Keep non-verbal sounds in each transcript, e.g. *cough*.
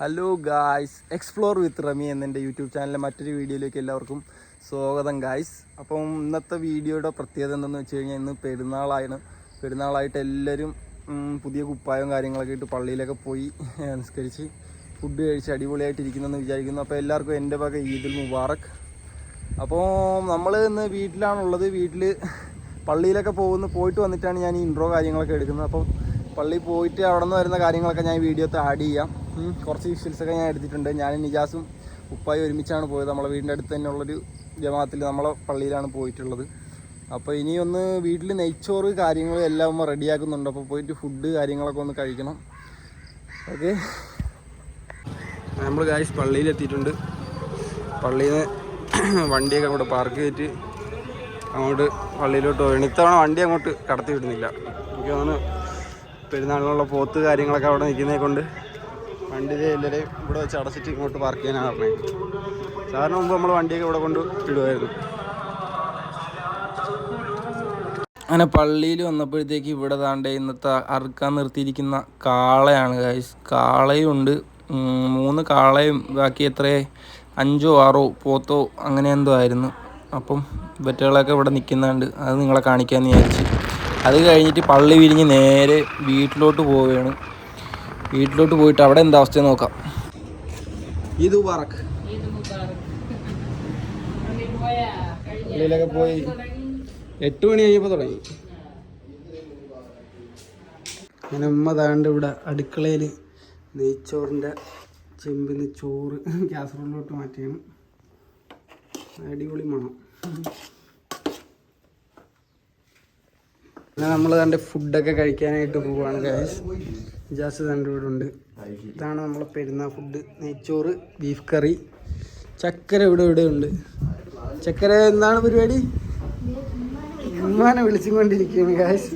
Hello guys explore with Rami എന്നെന്റെ YouTube ചാനലിലെ മറ്റൊരു വീഡിയോയിലേക്ക് എല്ലാവർക്കും സ്വാഗതം ഗായ്സ് അപ്പം ഇന്നത്തെ വീഡിയോയുടെ പ്രത്യേകത എന്തെന്ന് വെച്ച് കഴിഞ്ഞാൽ ഇന്ന് പെരുന്നാളാണ്. പെരുന്നാളായിട്ട് എല്ലാവരും പുതിയ കുപ്പായവും കാര്യങ്ങളൊക്കെ ഇട്ട് പള്ളിയിലൊക്കെ പോയി നിസ്കരിച്ച് ഫുഡ് കഴിച്ച് അടിപൊളിയായിട്ട് ഇരിക്കുന്നെന്ന് വിചാരിക്കുന്നു. അപ്പോൾ എല്ലാവർക്കും എന്റെ വക ഈദുൽ മുബാറക്. അപ്പോൾ നമ്മൾ ഇന്ന് വീട്ടിലാണുള്ളത്. വീട്ടിൽ പള്ളിയിലൊക്കെ പോകുന്നു പോയിട്ട് വന്നിട്ടാണ് ഞാൻ ഇൻട്രോ കാര്യങ്ങളൊക്കെ എടുക്കുന്നത്. അപ്പം പള്ളി പോയിട്ട് അവിടെ നിന്ന് വരുന്ന കാര്യങ്ങളൊക്കെ ഞാൻ വീഡിയോത്ത് ആഡ് ചെയ്യാം. കുറച്ച് വിഷ്വൽസൊക്കെ ഞാൻ എടുത്തിട്ടുണ്ട്. ഞാൻ നിജാസും ഉപ്പായി ഒരുമിച്ചാണ് പോയത്. നമ്മളെ വീടിന്റെ അടുത്ത് തന്നെ ഉള്ളൊരു ജമാത്തിൽ നമ്മളെ പള്ളിയിലാണ് പോയിട്ടുള്ളത്. അപ്പോൾ ഇനി ഒന്ന് വീട്ടിൽ നെയ്ച്ചോറ് കാര്യങ്ങൾ എല്ലാം ഒന്ന് റെഡിയാക്കുന്നുണ്ട്. അപ്പോൾ പോയിട്ട് ഫുഡ് കാര്യങ്ങളൊക്കെ ഒന്ന് കഴിക്കണം. ഓക്കെ. നമ്മൾ ഗായ്സ് പള്ളിയിലെത്തിയിട്ടുണ്ട് പള്ളിയിൽ നിന്ന് വണ്ടിയൊക്കെ അങ്ങോട്ട് പാർക്ക് ചെയ്തിട്ട് അങ്ങോട്ട് പള്ളിയിലോട്ട് പോയി. ഇത്തവണ വണ്ടി അങ്ങോട്ട് കടത്തി വിടുന്നില്ല. എനിക്ക് തോന്നുന്നു പെരുന്നാളിനുള്ള പോത്ത് കാര്യങ്ങളൊക്കെ അവിടെ നിൽക്കുന്നതിനെ കൊണ്ട് വണ്ടി എല്ലാവരെയും ഇവിടെ വെച്ച് അടച്ചിട്ട് ഇങ്ങോട്ട് പാർക്ക് ചെയ്യാനാണ് പറഞ്ഞത് സാറിന് മുമ്പ് നമ്മൾ വണ്ടിയൊക്കെ ഇവിടെ കൊണ്ട് ഇടുമായിരുന്നു അങ്ങനെ പള്ളിയിൽ വന്നപ്പോഴത്തേക്ക് ഇവിടെ താണ്ട ഇന്നത്തെ അറുക്കാൻ നിർത്തിയിരിക്കുന്ന കാളയാണ് ഗൈസ് കാളയും ഉണ്ട് മൂന്ന് കാളയും ബാക്കി എത്രയേ അഞ്ചോ ആറോ പോത്തോ അങ്ങനെ എന്തോ ആയിരുന്നു. അപ്പം ഇവറ്റകളൊക്കെ ഇവിടെ നിൽക്കുന്നുണ്ട്. അത് നിങ്ങളെ കാണിക്കാമെന്ന് വിചാരിച്ച്. അത് കഴിഞ്ഞിട്ട് പള്ളി വിരിഞ്ഞ് നേരെ വീട്ടിലോട്ട് പോവുകയാണ്. വീട്ടിലോട്ട് പോയിട്ട് അവിടെ എന്താ അവസ്ഥ നോക്കാം. പറക്ക് പള്ളിയിലൊക്കെ പോയി എട്ട് മണി കഴിഞ്ഞപ്പോൾ തുടങ്ങി. അങ്ങനെ ഉമ്മ താണ്ട് ഇവിടെ അടുക്കളയിൽ നെയ്ച്ചോറിന്റെ ചെമ്പിന് ചോറ് *laughs* കാസറോളിലോട്ട് മാറ്റിയാണ്. അടിപൊളി മണം. പിന്നെ നമ്മൾ തന്റെ ഫുഡൊക്കെ കഴിക്കാനായിട്ട് പോവുകയാണ് ഗായസ് ജാസ് തന്റെ ഇവിടെ ഉണ്ട്. ഇതാണ് നമ്മളെ പെരുന്നാൾ ഫുഡ് നെയ്ച്ചോറ് ബീഫ് കറി ചക്കര ഇവിടെ ഇവിടെ ഉണ്ട്. ചക്കര എന്താണ് പരിപാടി? ഉമ്മാനെ വിളിച്ചും കൊണ്ടിരിക്കുകയാണ് ഗായ്സ്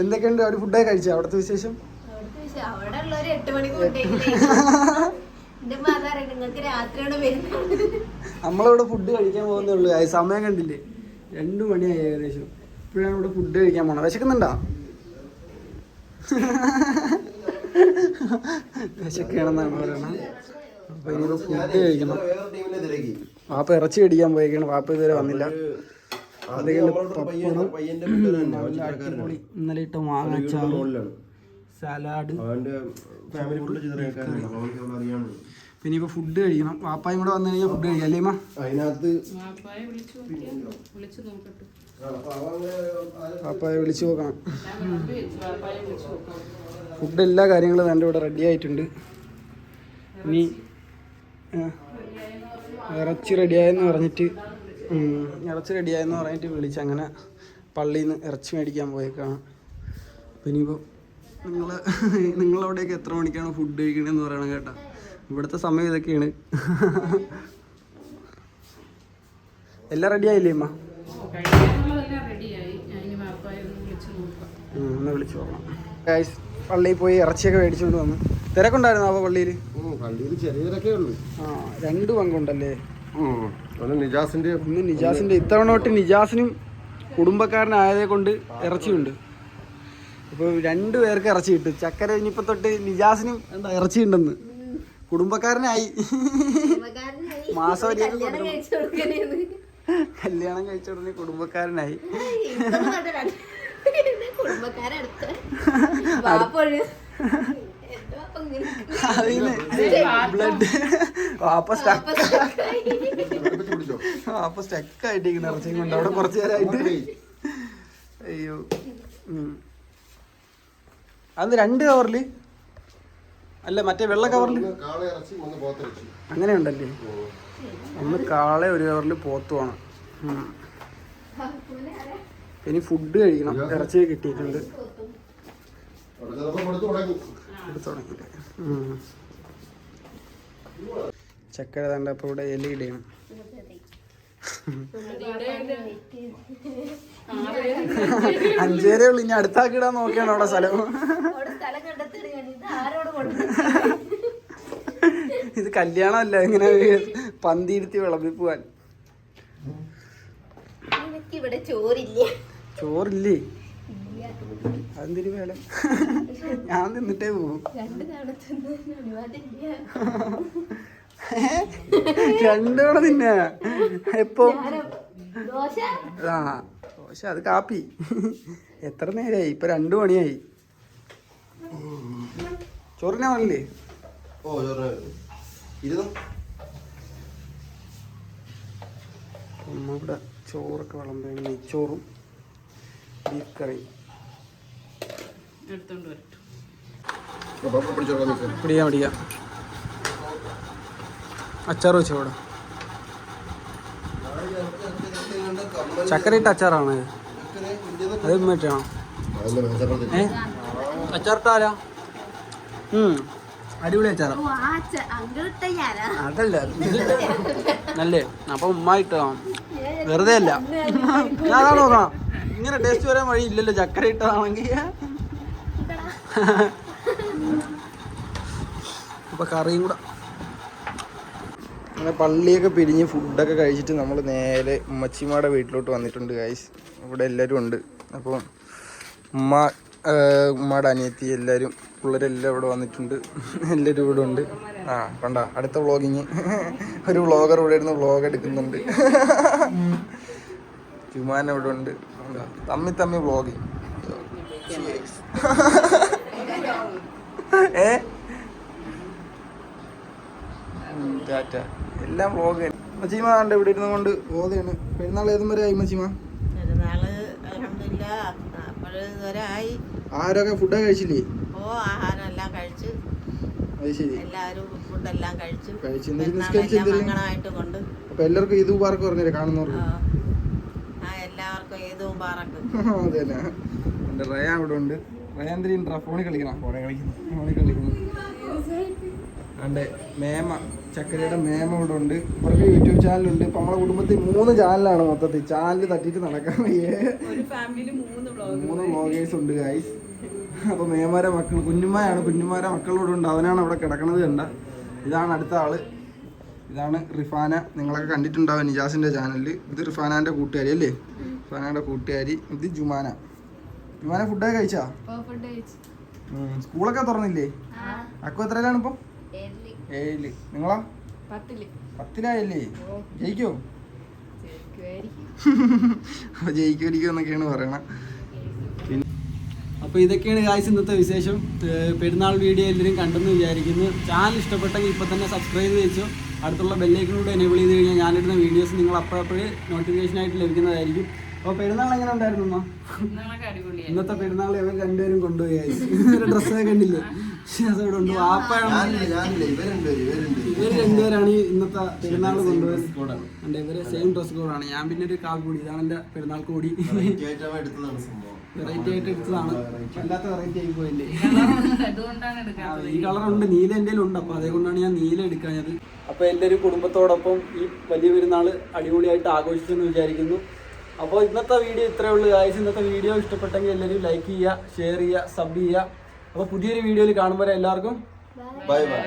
എന്തൊക്കെയുണ്ട് അവിടെ ഫുഡൊക്കെ കഴിച്ചോ? അവിടുത്തെ വിശേഷം? നമ്മളിവിടെ ഫുഡ് കഴിക്കാൻ പോകുന്നേ ഉള്ളൂ ആ സമയം കണ്ടില്ലേ? രണ്ടു മണിയായി ഏകദേശം. ഇപ്പോഴാണ് ഇവിടെ ഫുഡ് കഴിക്കാൻ പോണത്. വിശക്കുന്നുണ്ടോ? വിശക്കുകയാണെന്നാണ് പറയണത് അപ്പൊ ഇനി ഫുഡ് കഴിക്കണം. വാപ്പ ഇറച്ചി അടിക്കാൻ പോയേക്കാണ്. വാപ്പ ഇതുവരെ വന്നില്ല. അടിപൊളി ഇന്നലെ ഇട്ട മാങ്ങാച്ചാറ് സലാഡ്. പിന്നെ ഇപ്പൊ ഫുഡ് കഴിക്കണം. വാപ്പായും കൂടെ വന്നു കഴിഞ്ഞാൽ ഫുഡ് കഴിക്കാം അല്ലേ അതിനകത്ത് വാപ്പായെ വിളിച്ചു നോക്കണം. ഫുഡ് എല്ലാ കാര്യങ്ങളും എന്റെ ഇവിടെ റെഡി ആയിട്ടുണ്ട്. ഇനി ഇറച്ചി റെഡിയായെന്ന് പറഞ്ഞിട്ട് ഇറച്ചി റെഡിയായെന്ന് പറഞ്ഞിട്ട് വിളിച്ച് അങ്ങനെ പള്ളിയിൽ നിന്ന് ഇറച്ചി മേടിക്കാൻ പോയേക്കാണ്. അപ്പം ഇനിയിപ്പോൾ നിങ്ങൾ നിങ്ങളവിടെയൊക്കെ എത്ര മണിക്കാണ് ഫുഡ് കഴിക്കണമെന്ന് പറയണം കേട്ടോ. ഇവിടുത്തെ സമയം ഇതൊക്കെയാണ്. എല്ലാം റെഡിയായില്ലേ അമ്മ ഒന്ന് വിളിച്ചു പോകണം ഗൈസ് പള്ളിയിൽ പോയി ഇറച്ചിയൊക്കെ മേടിച്ചുകൊണ്ട് വന്നു. തിരക്കുണ്ടായിരുന്നു അപ്പോൾ പള്ളിയിൽ പള്ളിയിൽ ചെറിയ തിരക്കേ ഉള്ളൂ ആ രണ്ട് പങ്കുണ്ടല്ലേ? ഒന്ന് നിജാസിന്റെ ഒന്ന് നിജാസിന്റെ. ഇത്തവണ തൊട്ട് നിജാസിനും കുടുംബക്കാരനായതേ കൊണ്ട് ഇറച്ചിയുണ്ട്. ഇപ്പൊ രണ്ടു പേർക്ക് ഇറച്ചി കിട്ടും. ചക്കര ഇനിയിപ്പൊ തൊട്ട് നിജാസിനും എന്താ ഇറച്ചി ഉണ്ടെന്ന് കുടുംബക്കാരനായി. മാസം കല്യാണം കഴിച്ചോടനെ കല്യാണം കഴിച്ച ഉടനെ കുടുംബക്കാരനായി. കുടുംബക്കാരടുത്ത് *laughs* വാപ്പൊഴു ബ്ലഡ് *laughs* *laughs* വാപ്പ സ്റ്റക്ക് വാപ്പ സ്റ്റക്ക് ആയിട്ടിരിക്കുന്ന. ഇറച്ചിയും കൊണ്ട് അവിടെ കുറച്ചു നേരമായിട്ട്. അയ്യോ. അന്ന് അത് രണ്ട് കവറിൽ? അല്ല മറ്റേ വെള്ള കവറിൽ അങ്ങനെ ഉണ്ടല്ലേ ഒന്ന് കാളെ ഒരു കവറിൽ പോത്തുവാണ്. ഇനി ഫുഡ് കഴിക്കണം. ഇറച്ചി കിട്ടിയിട്ടുണ്ട്. ചക്കര തണ്ട അപ്പൊ ഇവിടെ എലി ഇടയാണ് അഞ്ചേരേ ഉള്ളു. ഇനി അടുത്താക്കിടാൻ നോക്കിയാണ് അവിടെ സ്ഥലം. ഇത് ആരോട് കൊണ്ടുവന്നു ഇത് കല്യാണമല്ല. ഇങ്ങനെ പന്തിയിരുത്തി വിളമ്പി പോവാൻ എനിക്ക് ഇവിടെ ചോറില്ല. ചോറില്ലേ? ഇല്ല. അതെന്തിനു വേല ഞാൻ നിന്നിട്ടേ പോകും രണ്ട് തവണ തിന്നു? എപ്പോ? ദോശ? ആ ദോശ അത് കാപ്പി. എത്ര നേരമായി ഇപ്പൊ രണ്ടു മണിയായി. ചോറിനാ വന്നില്ലേ ഓ ചോറിന് ഇരുന്നു അമ്മ ഇവിടെ ചോറൊക്കെ വിളമ്പുകയാണ്. നെയ്ച്ചോറും ബീഫ് കറിയും പിടിച്ചോളാം നിൽക്കാം പിടിക്കാം പിടിക്കാം. അച്ചാർ വെച്ചോ ഇവിടെ? ചക്കര അച്ചാറാണ്. അത് മറ്റാണോ ഏ? അച്ചാറിട്ടാരാ അടിപൊളി അച്ചാറാ? അതല്ല. നല്ലേ. അപ്പൊ ഉമ്മ ഇട്ടോ. വെറുതെ അല്ല. ഞാൻ അതാണ് നോക്കണം ഇങ്ങനെ ടേസ്റ്റ് വരാൻ വഴി ഇല്ലല്ലോ. ചക്കര ഇട്ടതാണെങ്കിൽ അപ്പൊ കറിയും കൂടെ. അങ്ങനെ പള്ളിയൊക്കെ പിരിഞ്ഞ് ഫുഡൊക്കെ കഴിച്ചിട്ട് നമ്മൾ നേരെ ഉമ്മച്ചിമാടെ വീട്ടിലോട്ട് വന്നിട്ടുണ്ട് ഗൈസ് ഇവിടെ എല്ലാവരും ഉണ്ട്. അപ്പോൾ ഉമ്മ ഉമ്മയുടെ അനിയത്തി എല്ലാവരും പിള്ളേരെല്ലാം ഇവിടെ വന്നിട്ടുണ്ട്. എല്ലാവരും ഇവിടെ ഉണ്ട്. ആ കണ്ട അടുത്ത വ്ളോഗിങ്. ഒരു വ്ളോഗർ ഇവിടെ ഇരുന്ന് വ്ളോഗ് എടുക്കുന്നുണ്ട്. ചുമാൻ ഇവിടെ ഉണ്ട്. കണ്ടോ? തമ്മി തമ്മി വ്ളോഗിങ്. ഏ? ടാറ്റ. എല്ലാം വ്ളോഗ് മച്ചീമ കണ്ട ഇവിടെ ഇരുന്നുകൊണ്ട് ബോധയാണ് പെരുന്നാൾ ഏതും വരെ ആയി മച്ചീമ പെരുന്നാൾ ആരൊക്കെ ഫുഡൊക്കെ കഴിച്ചില്ലേ? ഓ ആഹാരം എല്ലാം കഴിച്ച്. എല്ലാവർക്കും ഇത് പാർക്ക് പറഞ്ഞേരെ കാണുന്നവർക്ക്. ആ, ആ എല്ലാവർക്കും ഏതും പാറക്ക് *laughs* അതെ തന്നെ ഇവിടെ ഉണ്ട് എന്തിനാ ഫോണിൽ കളിക്കണം? ഫോണിൽ കളിക്കുന്നു. ഫോണിൽ കളിക്കുന്നു. അതെ മേമ ചക്കരയുടെ മേമ ഇവിടെ ഉണ്ട്. ഇവർക്ക് യൂട്യൂബ് ചാനലുണ്ട്. ഇപ്പൊ നമ്മളെ കുടുംബത്തിൽ മൂന്ന് ചാനലാണ് മൊത്തത്തിൽ. ചാനൽ തട്ടിയിട്ട് നടക്കാൻ മൂന്ന് ബ്ലോഗേഴ്സ് ഉണ്ട് ഗായ്സ് അപ്പോൾ മേമാരെ മക്കൾ കുഞ്ഞുമായാണ് കുഞ്ഞുമാരെ മക്കളോട് ഉണ്ട്. അവനാണ് അവിടെ കിടക്കണത് കണ്ട. ഇതാണ് അടുത്ത ആൾ. ഇതാണ് റിഫാന. നിങ്ങളൊക്കെ കണ്ടിട്ടുണ്ടാവും നിജാസിന്റെ ചാനലിൽ ഇത് റിഫാനാന്റെ കൂട്ടുകാരി അല്ലേ? റിഫാനയുടെ കൂട്ടുകാരി. ഇത് ജുമാന. ജുമാന ഫുഡൊക്കെ കഴിച്ചാ. സ്കൂളൊക്കെ തുറന്നില്ലേ? അക്കു എത്രയിലാണ് ഇപ്പം? ഏഴിൽ. നിങ്ങളാ? പത്തിൽ. പത്തിലായല്ലേ? ജയിക്കോ? *laughs* ജയിക്കുമായിരിക്കും പറയണത് അപ്പോൾ ഇതൊക്കെയാണ് ഗായ്സ് ഇന്നത്തെ വിശേഷം. പെരുന്നാൾ വീഡിയോ എല്ലാവരും കണ്ടെന്ന് വിചാരിക്കുന്നു. ചാനൽ ഇഷ്ടപ്പെട്ടെങ്കിൽ ഇപ്പോൾ തന്നെ സബ്സ്ക്രൈബ് ചെയ്തു അടുത്തുള്ള ബെല്ലൈക്കനൂടെ എനേബിൾ ചെയ്ത് കഴിഞ്ഞാൽ ഞാനിടുന്ന വീഡിയോസ് നിങ്ങൾ അപ്പോഴപ്പോഴേ നോട്ടിഫിക്കേഷൻ ആയിട്ട് ലഭിക്കുന്നതായിരിക്കും. അപ്പോൾ പെരുന്നാൾ എങ്ങനെ ഉണ്ടായിരുന്നു? ഇന്നത്തെ പെരുന്നാൾ ഇവർ രണ്ടുപേരും കൊണ്ടുപോയി ഡ്രസ്സൊക്കെ കണ്ടില്ലേ? ഇവിടെ ഉണ്ട് വാപ്പയാണ് ഇവർ രണ്ടുപേരാണ് ഈ ഇന്നത്തെ പെരുന്നാൾ കൊണ്ടുപോയത് ഇവർ സെയിം ഡ്രസ് കോഡാണ് ഞാൻ പിന്നെ ഒരു കാവ് കൂടി. ഇതാണ് എന്റെ പെരുന്നാൾ കൂടി. ഏറ്റവും എടുത്തതാണ് സംഭവം. വെറൈറ്റി ആയിട്ട് എടുത്തതാണ്. അല്ലാത്ത വെറൈറ്റി ആയി പോയില്ലേ? ഈ കളർ ഉണ്ട് നീല എന്റെ ഉണ്ട് അപ്പൊ അതുകൊണ്ടാണ് ഞാൻ നീല എടുക്കാഞ്ഞത്. അപ്പൊ എല്ലാവരും കുടുംബത്തോടൊപ്പം ഈ വലിയ പെരുന്നാൾ അടിപൊളിയായിട്ട് ആഘോഷിച്ചെന്ന് വിചാരിക്കുന്നു. അപ്പോൾ ഇന്നത്തെ വീഡിയോ ഇത്രയേ ഉള്ളൂ. ഗായ്സ് ഇന്നത്തെ വീഡിയോ ഇഷ്ടപ്പെട്ടെങ്കിൽ എല്ലാവരും ലൈക്ക് ചെയ്യുക ഷെയർ ചെയ്യുക സബ് ചെയ്യുക. അപ്പോൾ പുതിയൊരു വീഡിയോയിൽ കാണുമ്പോൾ എല്ലാവർക്കും ബൈ ബൈ